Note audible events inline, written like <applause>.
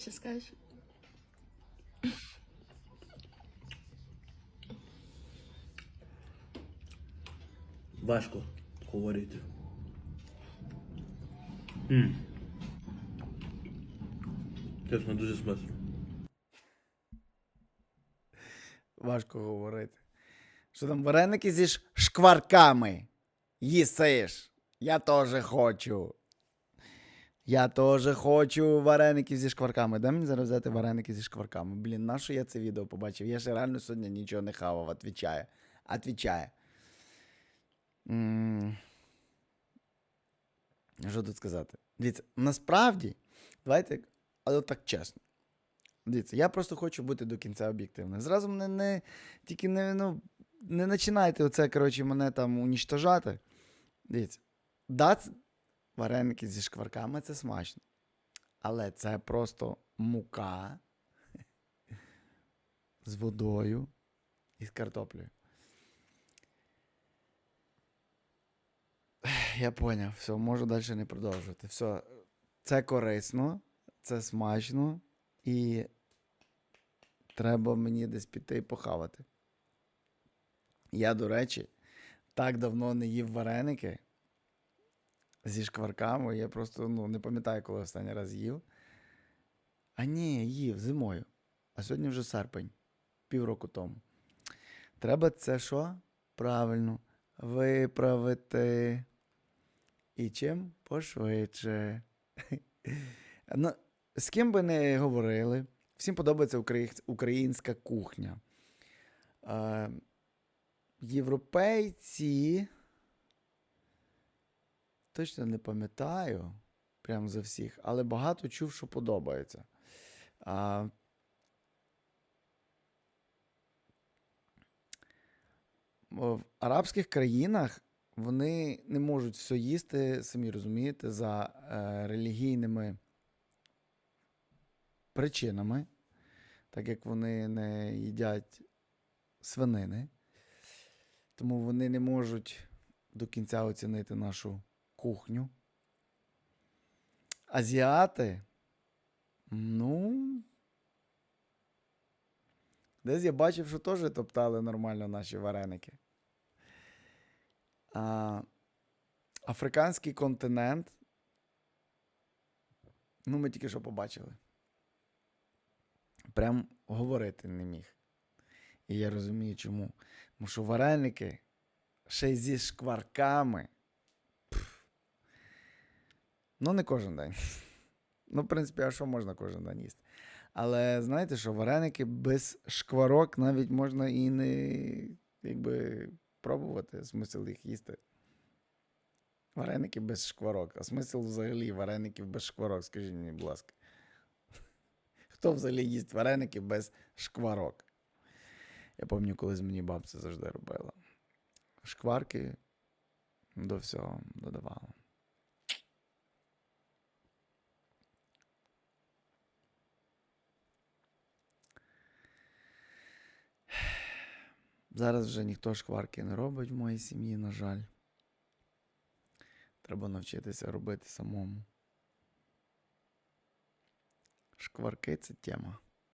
Що скажеш? Важко говорити. Ммм. Чесно, дуже смачно. Важко говорити. Що там вареники зі шкварками. Їсиш. Я теж хочу. Я теж хочу вареники зі шкварками. Дай мені зараз взяти вареники зі шкварками. Блін, на що я це відео побачив? Я ще реально сьогодні нічого не хавав, отвічає. Отвічає. Що тут сказати? Дивіться, насправді, давайте, але так чесно. Дивіться, я просто хочу бути до кінця об'єктивним. Зразу мене не тільки не, ну, не починайте оце, коротше, мене там уніштожати. Дивіться, да, вареники зі шкварками це смачно. Але це просто мука з водою і з картоплею. Я поняв, все, можу далі не продовжувати. Все, це корисно, це смачно, і треба мені десь піти і похавати. Я, до речі, так давно не їв вареники зі шкварками. Я просто ну, не пам'ятаю, коли останній раз їв. А ні, їв зимою. А сьогодні вже серпень, півроку тому. Треба це що? Правильно. Виправити. І чим пошвидше. ну, з ким би не говорили, всім подобається украї- українська кухня. Е, європейці. Точно не пам'ятаю прям за всіх, але багато чув, що подобається. А, в арабських країнах вони не можуть все їсти, самі розумієте, за е, релігійними причинами, так як вони не їдять свинини. Тому вони не можуть до кінця оцінити нашу кухню. Азіати, ну. Десь я бачив, що теж топтали нормально наші вареники. А, африканський континент. Ну, ми тільки що побачили. Прям говорити не міг. І я розумію, чому. Тому що вареники ще й зі шкварками. Ну, не кожен день. <laughs> Ну, в принципі, а що можна кожен день їсти? Але знаєте що, вареники без шкварок навіть можна і не якби, пробувати, смисл їх їсти. Вареники без шкварок. А смисл взагалі вареників без шкварок, скажіть мені, будь ласка. <laughs> Хто взагалі їсть вареники без шкварок? Я пам'ятаю, колись мені бабця завжди робила. Шкварки до всього додавала. Зараз вже ніхто шкварки не робить в моїй сім'ї, на жаль. Треба навчитися робити самому. Шкварки це тема.